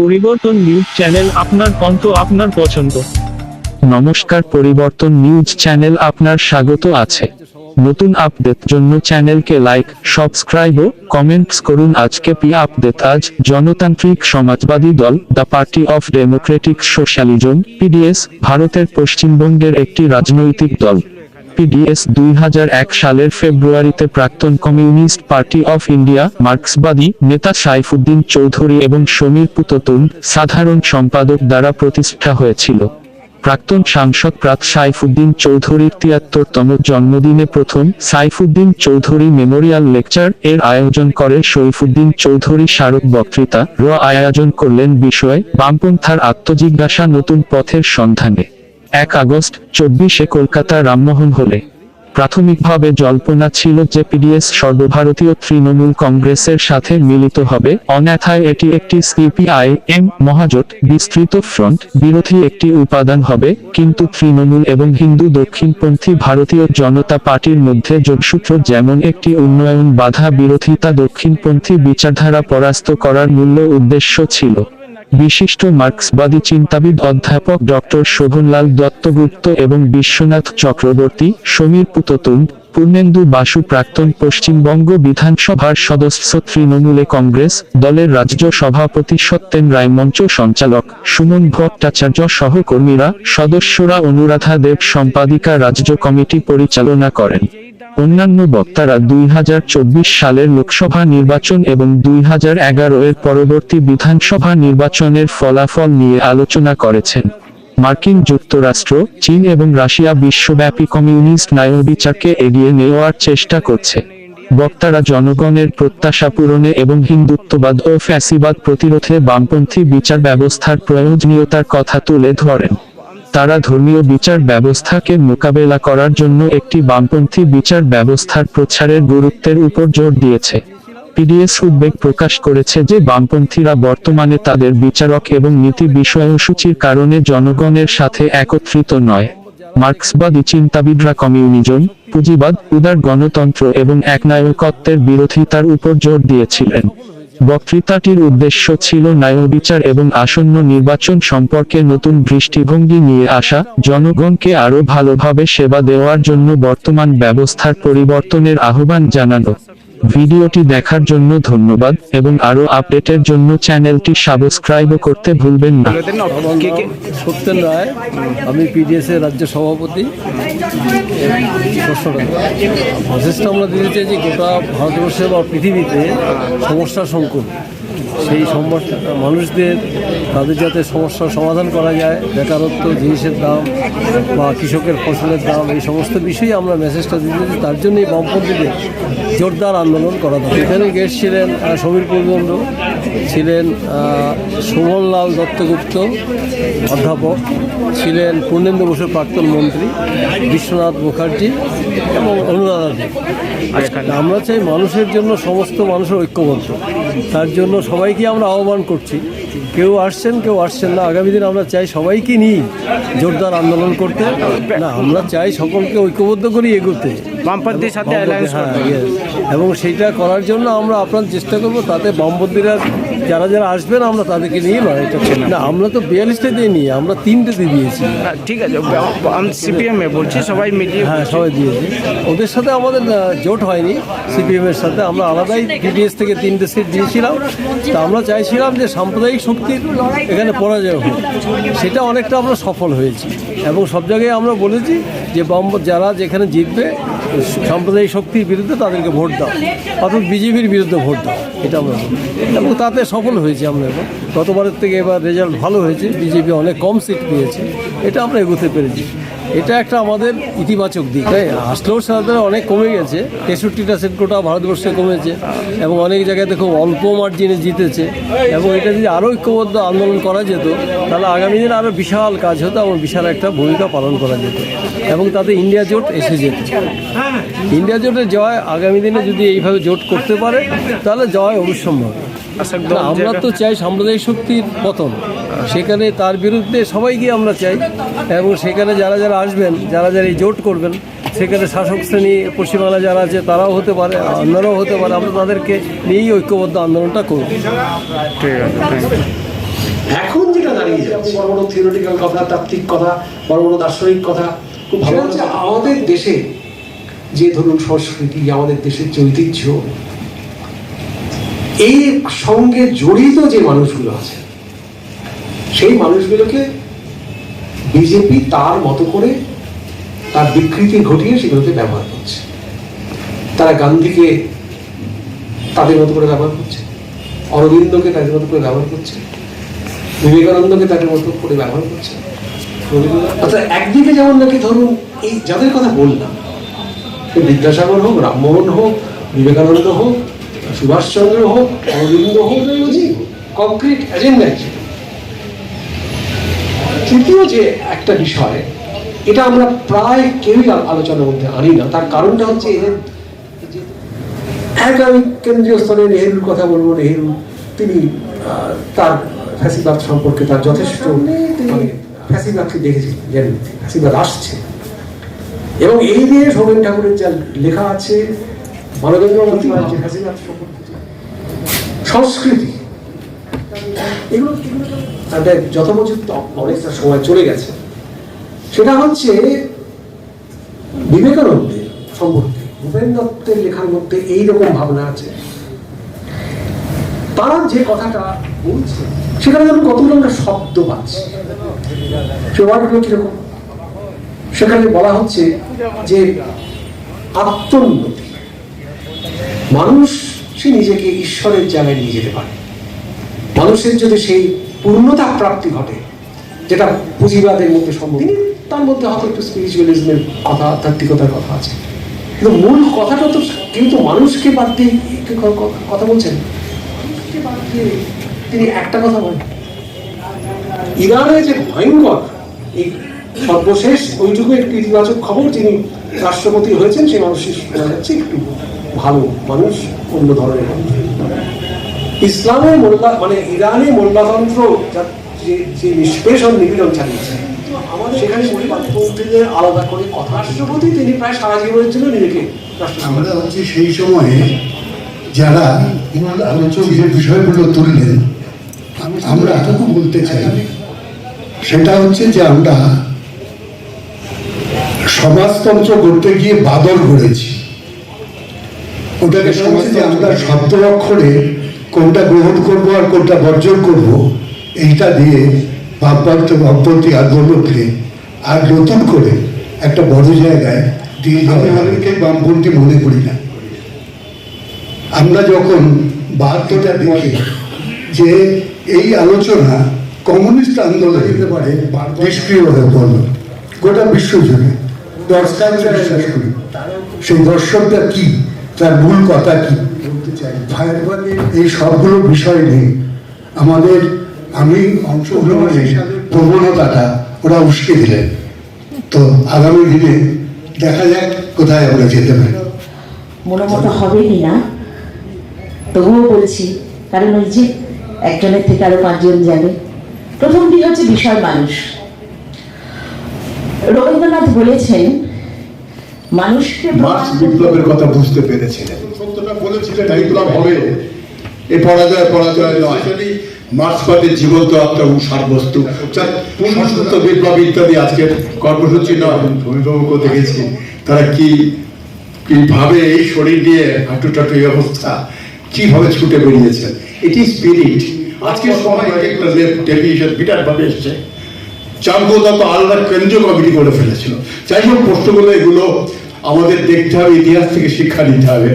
পরিবর্তন news channel আপনার কণ্ঠ আপনার পছন্দ। নমস্কার, পরিবর্তন নিউজ চ্যানেল আপনার স্বাগত আছে। নতুন আপডেট জন্য চ্যানেলকে লাইক, সাবস্ক্রাইব ও কমেন্টস করুন। আজকে পি আপডেট, আজ জনতান্ত্রিক সমাজবাদী দল, the party of democratic socialism PDS ভারতের পশ্চিমবঙ্গের একটি রাজনৈতিক দল। পিডিএস দুই সালের ফেব্রুয়ারিতে প্রাক্তন কমিউনিস্ট পার্টি অফ ইন্ডিয়া, মার্ক্সবাদী নেতা সাইফুদ্দিন চৌধুরী এবং সমীর পুততুন সাধারণ সম্পাদক দ্বারা প্রতিষ্ঠা হয়েছিল। প্রাক্তন সাংসদ প্রাত সাইফুদ্দিন চৌধুরীর তিয়াত্তরতম জন্মদিনে প্রথম সাইফুদ্দিন চৌধুরী মেমোরিয়াল লেকচার এর আয়োজন করে শরীফুদ্দিন চৌধুরী স্মারক বক্তৃতা, র আয়োজন করলেন বিষয় বামপন্থার আত্মজিজ্ঞাসা নতুন পথের সন্ধানে। এক আগস্ট, চব্বিশে কলকাতা রামমোহন হলে। প্রাথমিকভাবে জল্পনা ছিল যে পিডিএস সর্বভারতীয় তৃণমূল কংগ্রেসের সাথে মিলিত হবে। অন্যথায় এটি একটি সিপিআই এম মহাজোট বিস্তৃত ফ্রন্ট, বিরোধী একটি উপাদান হবে। কিন্তু তৃণমূল এবং হিন্দু দক্ষিণপন্থী ভারতীয় জনতা পার্টির মধ্যে যোগসূত্র যেমন একটি উন্নয়ন বাধা, বিরোধিতা দক্ষিণপন্থী বিচারধারা পরাস্ত করার মূল্য উদ্দেশ্য ছিল। বিশিষ্ট মার্ক্সবাদী চিন্তাবিদ অধ্যাপক ডক্টর শোভনলাল দত্তগুপ্ত এবং বিশ্বনাথ চক্রবর্তী সমীর পুততুন পূর্ণেন্দু বাসু প্রাক্তন পশ্চিমবঙ্গ বিধানসভার সদস্য তৃণমূলে কংগ্রেস দলের রাজ্য সভাপতি সত্যেন রায় মঞ্চ সঞ্চালক, সুমন ভট্টাচার্য সহকর্মীরা, সদস্যরা অনুরাধা দেব সম্পাদিকা রাজ্য কমিটি পরিচালনা করেন। অন্যান্য বক্তারা দুই হাজার চব্বিশ সালের লোকসভা নির্বাচন এবং দুই হাজার এগারো এর পরবর্তী বিধানসভা নির্বাচনের ফলাফল নিয়ে আলোচনা করেছেন। মার্কিন যুক্তরাষ্ট্র, চীন এবং রাশিয়া বিশ্বব্যাপী কমিউনিস্ট ন্যায়বিচারকে এগিয়ে নেওয়ার চেষ্টা করছে। বক্তারা জনগণের প্রত্যাশা পূরণে এবং হিন্দুত্ববাদ ও ফ্যাসিবাদ প্রতিরোধে বামপন্থী বিচার ব্যবস্থার প্রয়োজনীয়তার কথা তুলে ধরেন। তারা ধর্মীয় বিচার ব্যবস্থাকে মোকাবেলা করার জন্য একটি বামপন্থী বিচার ব্যবস্থার প্রচারের গুরুত্বের উপর জোর দিয়েছে। পিডিএস উদ্বেগ প্রকাশ করেছে যে বামপন্থীরা বর্তমানে তাদের বিচারক এবং নীতি বিষয়সূচির কারণে জনগণের সাথে একত্রিত নয়। মার্ক্সবাদী চিন্তাবিদরা কমিউনিজম, পুঁজিবাদ, উদার গণতন্ত্র এবং একনায়কত্বের বিরোধিতার উপর জোর দিয়েছিলেন। বক্তৃতাটির উদ্দেশ্য ছিল ন্যায়বিচার এবং আসন্ন নির্বাচন সম্পর্কে নতুন দৃষ্টিভঙ্গি নিয়ে আসা, জনগণকে আরও ভালোভাবে সেবা দেওয়ার জন্য বর্তমান ব্যবস্থার পরিবর্তনের আহ্বান জানানো। ভিডিওটি দেখার জন্য ধন্যবাদ এবং আরও আপডেটের জন্য চ্যানেলটি সাবস্ক্রাইব করতে ভুলবেন না। সত্যেন রায়, আমি পিডিএস এর রাজ্য সভাপতি। প্রচেষ্টা আমরা দিতে যে গোটা ভারতবর্ষে বা পৃথিবীতে সমস্যা সংকুল। সেই সমস্যা, মানুষদের তাদের যাতে সমস্যার সমাধান করা যায় বেকারত্ব জিনিসের দাম বা কৃষকের ফসলের দাম এই সমস্ত বিষয়ে আমরা মেসেজটা দিতে। তার জন্যই বামপন্থীদের জোরদার আন্দোলন করা দরকার। এখানে গেস্ট ছিলেন সমীর পূর্ণন্দ ছিলেন সুমনলাল দত্তগুপ্ত অধ্যাপক ছিলেন পূর্ণেন্দু বসুর প্রাক্তন মন্ত্রী বিশ্বনাথ মুখার্জি এবং অনুরাধা দেব। আমরা চাই মানুষের জন্য সমস্ত মানুষের ঐক্যবদ্ধ। তার জন্য সবাইকে আমরা আহ্বান করছি কেউ আসছেন কেউ আসছেন না। আগামী দিন আমরা চাই সবাইকে নিই জোরদার আন্দোলন করতে। না আমরা চাই সকলকে ঐক্যবদ্ধ করি এগোতে। বামপন্থীর সাথে হ্যাঁ, এবং সেইটা করার জন্য আমরা আপনার চেষ্টা করব তাতে বামপন্থীরা যারা যারা আসবেন আমরা তাদেরকে নিয়ে লড়াইটা করব। না আমরা তো বিয়াল্লিশটা দিয়ে নিই আমরা তিনটেতে দিয়েছি। ঠিক আছে আমি সিপিএম এ বলছি সবাই মিলিয়ে হ্যাঁ সবাই দিয়েছি। ওদের সাথে আমাদের জোট হয়নি সিপিএম এর সাথে। আমরা আলাদাই বিডিএস থেকে তিনটে সিট দিয়েছিলাম। তা আমরা চাইছিলাম যে সাম্প্রদায়িক শক্তির এখানে পরাজয় হোক। সেটা অনেকটা আমরা সফল হয়েছি। এবং সব জায়গায় আমরা বলেছি যে বাম যারা যেখানে জিতবে সাম্প্রদায়িক শক্তির বিরুদ্ধে তাদেরকে ভোট দাও অর্থাৎ বিজেপির বিরুদ্ধে ভোট দাও, এটা আমরা। এবং তাতে সফল হয়েছি আমরা এবার গতবারের থেকে এবার রেজাল্ট ভালো হয়েছে, বিজেপি অনেক কম সিট পেয়েছে, এটা আমরা এগোতে পেরেছি এটা একটা আমাদের ইতিবাচক দিক আসলেও সাথে অনেক কমে গেছে। তেষট্টিটা সেট কোটা ভারতবর্ষে কমেছে এবং অনেক জায়গায় দেখো অল্প মার্জিনে জিতেছে। এবং এটা যদি আরও ঐক্যবদ্ধ আন্দোলন করা যেত, তাহলে আগামী দিনে আরও বিশাল কাজ হতো এবং বিশাল একটা ভূমিকা পালন করা যেত। এবং তাতে ইন্ডিয়া জোট এসে যেত। ইন্ডিয়া জোটের জয় আগামী দিনে যদি এইভাবে জোট করতে পারে, তাহলে জয় অবশ্যম্ভাবী আমরা তো চাই সাম্প্রদায়িক শক্তির পতন। সেখানে তার বিরুদ্ধে সবাইকে আমরা চাই এবং সেখানে যারা যারা আসবেন যারা যারা এই জোট করবেন সেখানে শাসক শ্রেণি পশ্চিমবাংলা যারা আছে তারাও হতে পারে অন্যরাও হতে পারে। আমরা তাদেরকে নিয়েই ঐক্যবদ্ধ আন্দোলনটা করব। ঠিক আছে থ্যাংক ইউ হারিয়ে যাচ্ছে বড় বড় থিওরিটিক্যাল কথা তাত্ত্বিক কথা বড় বড় দার্শনিক কথা খুব ভালো হচ্ছে আমাদের দেশে যে ধরুন সংস্কৃতি আমাদের দেশের যে ঐতিহ্য এই সঙ্গে জড়িত যে মানুষগুলো আছে, সেই মানুষগুলোকে বিজেপি তার মতো করে তার বিকৃতি ঘটিয়ে সেগুলোকে ব্যবহার করছে। তারা গান্ধীকে তাদের মতো করে ব্যবহার করছে, অরবিন্দকে তাদের মতো করে ব্যবহার করছে, বিবেকানন্দকে তাদের মতো করে ব্যবহার করছে। অর্থাৎ একদিকে যেমন নাকি ধরুন এই যাদের কথা বললাম বিদ্যাসাগর হোক, রামমোহন হোক, বিবেকানন্দ হোক সুভাষচন্দ্র হোক অরবিন্দ হোক কংক্রিট এজেন্ডা ছিল তৃতীয় যে একটা বিষয় এটা আমরা প্রায় কেউই আলোচনার মধ্যে আনি না। তার কারণটা হচ্ছে এক আমি কেন্দ্রীয় স্তরে নেহেরুর কথা বলব। নেহেরু তিনি তার ফ্যাসিবাদ সম্পর্কে তার যথেষ্ট মানে ফ্যাসিবাদকে দেখেছিলেন ফ্যাসিবাদ আসছে। এবং এই নিয়ে সৌমেন ঠাকুরের যা লেখা আছে সংস্কৃতি। এগুলো তাদের অনেকটা সময় চলে গেছে, সেটা হচ্ছে বিবেকানন্দের সম্পর্কে। ভূপেন দত্তের লেখার মধ্যে এইরকম ভাবনা আছে। তার যে কথাটা বলছে, সেখানে যেন কতগুলো আমরা শব্দ পাচ্ছি। সে কীরকম? সেখানে বলা হচ্ছে যে আত্মোন্নতি। মানুষ সে নিজেকে ঈশ্বরের জায়গায় নিয়ে যেতে পারে। মানুষের যদি সেই পূর্ণতা প্রাপ্তি ঘটে, যেটা পুঁজিবাদের মধ্যে সম্ভব, তিনি তার মধ্যে হয়তো একটু স্পিরিচুয়ালিজমের কথা আধ্যাত্মিকতার কথা আছে। কিন্তু মূল কথাটা তো, কিন্তু মানুষকে বাদ দিয়ে কথা বলছেন? তিনি একটা কথা বলেন। ইরানে যে ভয়ঙ্কর এই সর্বশেষ ওইটুকু একটি ইতিবাচক খবর, যিনি রাষ্ট্রপতি হয়েছেন, সেই মানুষের শোনা যাচ্ছে একটু। ভালো মানুষ অন্য ধরনের মানুষ। ইসলামের মোল্লা মানে ইরানে মোল্লাতন্ত্র যে যে নিষ্পেষণ নিপীড়ন চালিয়েছে সেখানে পরিবারপন্থীদের আলাদা করে কথা রাষ্ট্রপতি তিনি প্রায় সারা জীবনের জন্য নিজেকে আমরা হচ্ছে সেই সময়ে যারা যে বিষয়গুলো তুললেন আমরা এতটুকু বলতে চাই সেটা হচ্ছে যে আমরা সমাজতন্ত্র করতে গিয়ে বাদল গড়েছি। ওটাকে সমাজ যে আমরা শব্দ অক্ষরে কোনটা গ্রহণ করব আর কোনটা বর্জন করব এইটা দিয়ে ভাবপান্ত ভাবপন্থী আন্দোলনকে আর নতুন করে একটা বড় জায়গায় দিয়ে আমি আমাদেরকে বামপন্থী মনে করি না। আমরা যখন বাহাত্তরটা দেখি যে এই আলোচনা কমিউনিস্ট আন্দোলন হতে পারে নিষ্ক্রিয় হয়ে পড়ল। গোটা বিশ্ব জুড়ে দর্শক বিশ্বাস করি। সেই দর্শকটা কি? তার মূল কথা কি? বলতে চাই ফায়ারবাগের এই সবগুলো বিষয় নিয়ে আমাদের আমি অংশগ্রহণের প্রবণতাটা ওরা উস্কে দিলেন তো আগামী দিনে দেখা যাক কোথায় আমরা যেতে পারি। মনে মতো হবেই না। তবুও বলছি কারণ ওই যে একজনের থেকে আরও পাঁচজন যাবে। প্রথমটি হচ্ছে বিষয় মানুষ। রবীন্দ্রনাথ বলেছেন মানুষকে মার্ক্স বিপ্লবের কথা বুঝতে পেরেছিলেন। সত্যটা বলেছিলেন বিপ্লব হবে। এ পরাজয় পরাজয় নয়। মার্ক্সবাদের জীবন্ত একটা সারবস্তু সংস্কৃত বিপ্লব ইত্যাদি আজকের কর্মসূচি নয় ভূমিভূমিকে দেখেছি। তারা কি কীভাবে এই শরীর নিয়ে হাঁটু টাটু এই অবস্থা কীভাবে ছুটে বেরিয়েছেন? এটি স্পিরিট আজকের সময় একটা টেলিভিশন বিরাট ভাবে এসছে। চাঙ্গোদা তো আলাদা কেন্দ্রীয় কমিটি করে ফেলেছিল। যাই হোক, প্রশ্নগুলো এগুলো আমাদের দেখতে হবে, ইতিহাস থেকে শিক্ষা নিতে হবে।